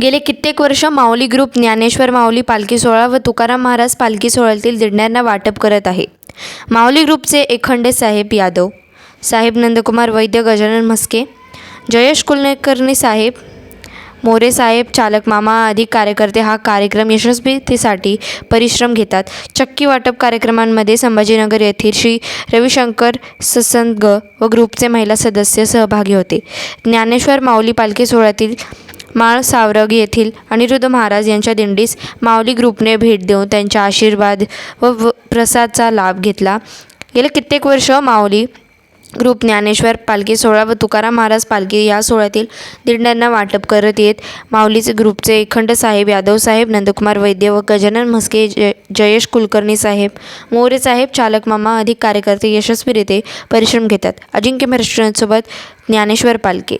गेले कित्येक वर्ष माऊली ग्रुप ज्ञानेश्वर माऊली पालखी सोहळा व तुकाराम महाराज पालखी सोहळ्यातील दिंड्यांना वाटप करत आहे. माऊली ग्रुपचे एखंडे साहेब यादव साहेब नंदकुमार वैद्य गजानन म्हस्के जयेश कुलकर्णी साहेब मोरे साहेब चालक मामा आदी कार्यकर्ते हा कार्यक्रम यशस्वीतेसाठी परिश्रम घेतात. चक्की वाटप कार्यक्रमांमध्ये संभाजीनगर येथील श्री रविशंकर ससंग व ग्रुपचे महिला सदस्य सहभागी होते. ज्ञानेश्वर माऊली पालखी सोहळ्यातील माळ सावरग येथील अनिरुद्ध महाराज यांच्या दिंडीस माऊली ग्रुपने भेट देऊन त्यांच्या आशीर्वाद व प्रसादचा लाभ घेतला. गेले कित्येक वर्ष माऊली ग्रुप ज्ञानेश्वर पालखी सोहळा व तुकाराम महाराज पालखी या सोहळ्यातील दिंड्यांना वाटप करत येत. माऊलीचे ग्रुपचे एखंड साहेब यादव साहेब नंदकुमार वैद्य व गजानन म्हस्के जय जयेश कुलकर्णी साहेब मोरे साहेब चालक मामा अधिक कार्यकर्ते यशस्वीरित्या परिश्रम घेतात. अजिंक्य महाराष्ट्रांसोबत ज्ञानेश्वर पालखी